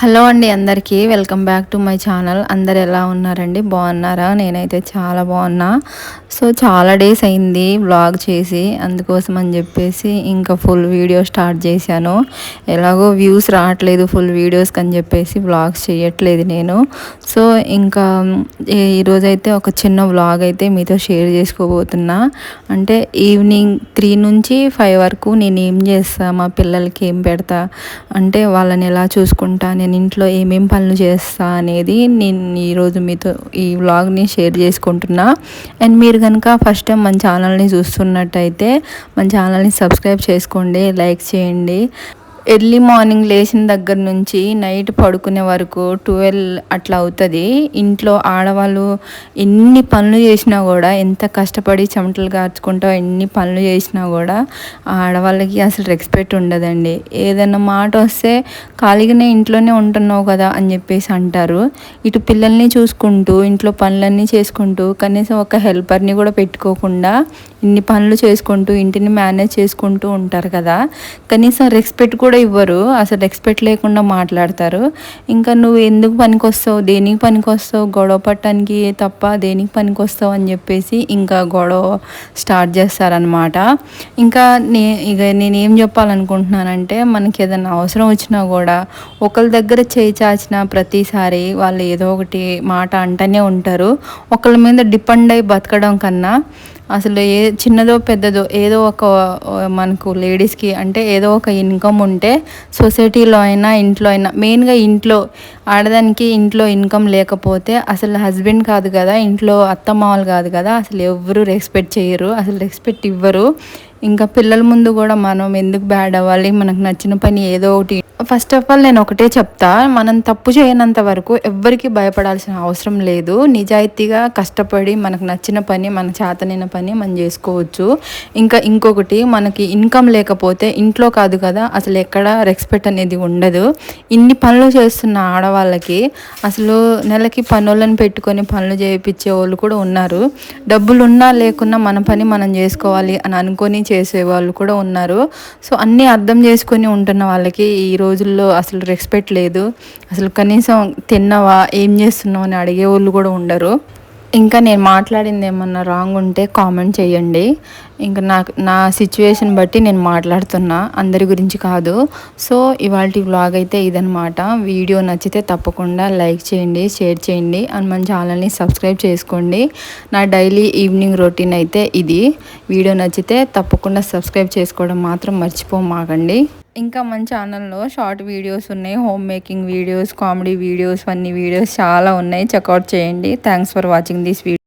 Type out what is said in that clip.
Hello అండి అందరికీ. Welcome back to my channel. అందరు ఎలా ఉన్నారండి? బాగున్నారా? నేనైతే చాలా బాగున్నా. సో చాలా డేస్ అయింది వ్లాగ్ చేసి. అందుకోసం అని చెప్పేసి ఇంకా ఫుల్ వీడియో స్టార్ట్ చేశాను. ఎలాగో వ్యూస్ రావట్లేదు ఫుల్ వీడియోస్కి అని చెప్పేసి వ్లాగ్స్ చేయట్లేదు నేను. సో ఇంకా ఈరోజైతే ఒక చిన్న వ్లాగ్ అయితే మీతో షేర్ చేసుకోబోతున్నా. అంటే ఈవినింగ్ త్రీ నుంచి ఫైవ్ వరకు నేను ఏం చేస్తా మా పిల్లలకి ఏం పెడతా అంటే వాళ్ళని ఎలా చూసుకుంటాను నేను ఇంట్లో ఏమేం పనులు చేస్తా అనేది నేను ఈరోజు మీతో ఈ వ్లాగ్ని షేర్ చేసుకుంటున్నా. అండ్ మీరు కనుక ఫస్ట్ టైం మన ఛానల్ని చూస్తున్నట్టయితే మన ఛానల్ని సబ్స్క్రైబ్ చేసుకోండి లైక్ చేయండి. ఎర్లీ మార్నింగ్ లేచిన దగ్గర నుంచి నైట్ పడుకునే వరకు ట్వెల్వ్ అట్లా అవుతుంది. ఇంట్లో ఆడవాళ్ళు ఎన్ని పనులు చేసినా కూడా ఎంత కష్టపడి చెమటలు కార్చుకుంటా ఎన్ని పనులు చేసినా కూడా ఆడవాళ్ళకి అసలు రెస్పెక్ట్ ఉండదండి. ఏదైనా మాట వస్తే ఖాళీగానే ఇంట్లోనే ఉంటున్నావు కదా అని చెప్పేసి అంటారు. ఇటు పిల్లల్ని చూసుకుంటూ ఇంట్లో పనులన్నీ చేసుకుంటూ కనీసం ఒక హెల్పర్ని కూడా పెట్టుకోకుండా ఇన్ని పనులు చేసుకుంటూ ఇంటిని మేనేజ్ చేసుకుంటూ ఉంటారు కదా. కనీసం రెస్పెక్ట్ కూడా ఇవ్వరు. అసలు రెస్పెక్ట్ లేకుండా మాట్లాడతారు. ఇంకా నువ్వు ఎందుకు పనికొస్తావు? దేనికి పనికొస్తావు? గొడవ పట్టడానికి తప్ప దేనికి పనికొస్తావు అని చెప్పేసి ఇంకా గొడవ స్టార్ట్ చేస్తారనమాట ఇంకా నే ఇక నేను ఏం చెప్పాలనుకుంటున్నానంటే మనకి ఏదైనా అవసరం వచ్చినా కూడా ఒకరి దగ్గర చేయి చాచిన ప్రతిసారి వాళ్ళు ఏదో ఒకటి మాట అంటూనే ఉంటారు. ఒకళ్ళ మీద డిపెండ్ అయి బతకడం కన్నా అసలు ఏ చిన్నదో పెద్దదో ఏదో ఒక మనకు లేడీస్కి అంటే ఏదో ఒక ఇన్కమ్ ఉంటే సొసైటీలో అయినా ఇంట్లో అయినా మెయిన్గా ఇంట్లో ఆడదానికి ఇంట్లో ఇన్కమ్ లేకపోతే అసలు హస్బెండ్ కాదు కదా ఇంట్లో అత్తమామలు కాదు కదా అసలు ఎవరు రెస్పెక్ట్ చేయరు అసలు రెస్పెక్ట్ ఇవ్వరు. ఇంకా పిల్లల ముందు కూడా మనం ఎందుకు బ్యాడ్ అవ్వాలి? మనకు నచ్చిన పని ఏదో ఒకటి. ఫస్ట్ ఆఫ్ ఆల్ నేను ఒకటే చెప్తా మనం తప్పు చేయనంత వరకు ఎవ్వరికి భయపడాల్సిన అవసరం లేదు. నిజాయితీగా కష్టపడి మనకు నచ్చిన పని మన చేతనైన పని మనం చేసుకోవచ్చు. ఇంకా ఇంకొకటి మనకి ఇన్కమ్ లేకపోతే ఇంట్లో కాదు కదా అసలు ఎక్కడ రెస్పెక్ట్ అనేది ఉండదు. ఇన్ని పనులు చేస్తున్న ఆడవాళ్ళకి అసలు నెలకి పనులను పెట్టుకొని పనులు చేయించే వాళ్ళు కూడా ఉన్నారు. డబ్బులు ఉన్నా లేకున్నా మన పని మనం చేసుకోవాలి అని అనుకొని చేసే వాళ్ళు కూడా ఉన్నారు. సో అన్నీ అర్థం చేసుకొని ఉంటున్న వాళ్ళకి ఈ రోజుల్లో అసలు రెస్పెక్ట్ లేదు. అసలు కనీసం తిన్నవా ఏం చేస్తున్నావు అని అడిగే వాళ్ళు కూడా ఉండరు. ఇంకా నేను మాట్లాడింది ఏమన్నా రాంగ్ ఉంటే కామెంట్ చేయండి. ఇంకా నాకు నా సిచ్యువేషన్ బట్టి నేను మాట్లాడుతున్నా. అందరి గురించి కాదు. సో ఇవాళ వ్లాగ్ అయితే ఇదనమాట వీడియో నచ్చితే తప్పకుండా లైక్ చేయండి షేర్ చేయండి. అండ్ మన ఛానల్ని సబ్స్క్రైబ్ చేసుకోండి. నా డైలీ ఈవినింగ్ రొటీన్ అయితే ఇది. వీడియో నచ్చితే తప్పకుండా సబ్స్క్రైబ్ చేసుకోవడం మాత్రం మర్చిపోమాకండి. ఇంకా మన ఛానల్లో షార్ట్ వీడియోస్ ఉన్నాయి home making videos comedy videos అన్ని వీడియోస్ చాలా ఉన్నాయి. చెక్అవుట్ చేయండి. Thanks for watching this video